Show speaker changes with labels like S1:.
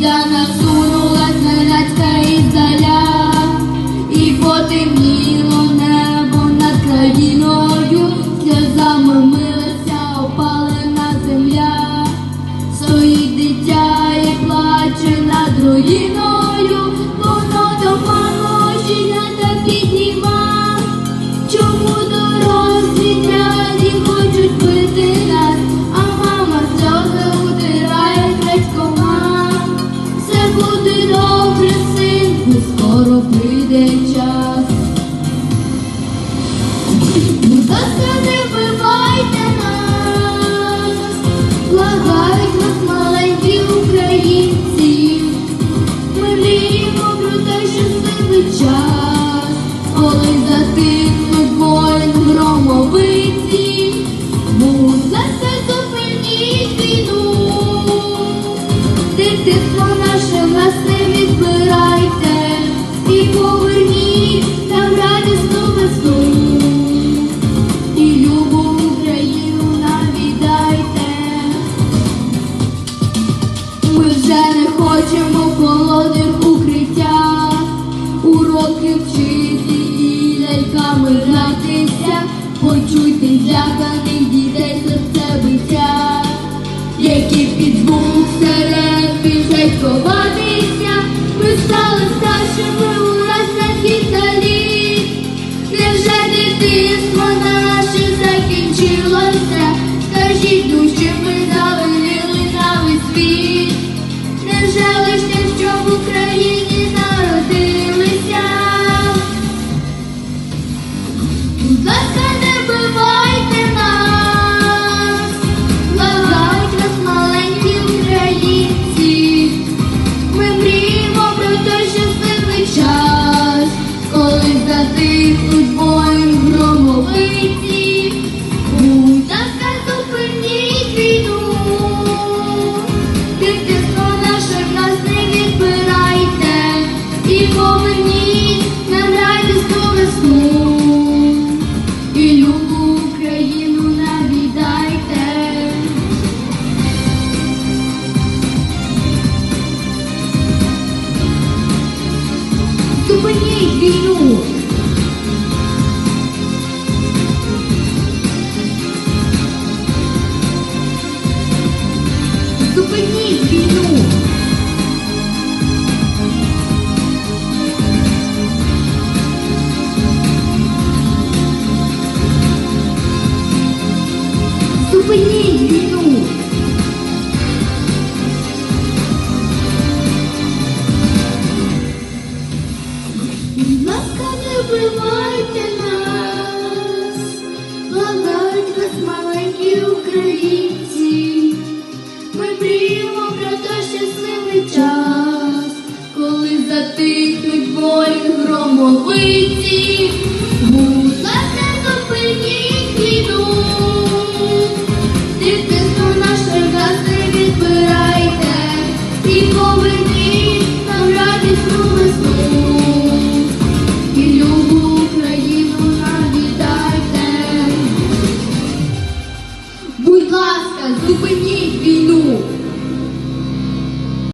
S1: ήταν αυτό дитинство наше власне відбирайте і поверніть нам радісну весну, і любу Україну навідайте. Ми вже не хочемо холодних укриття, уроки вчити і ляльками гратися, почуйте зляканих дітей серцебиття, які підбули. Дійство наше закінчилося, скажіть ну, душі, ми завинили на весь. Не жалишся, що в народилися. зупиніть війну. Купи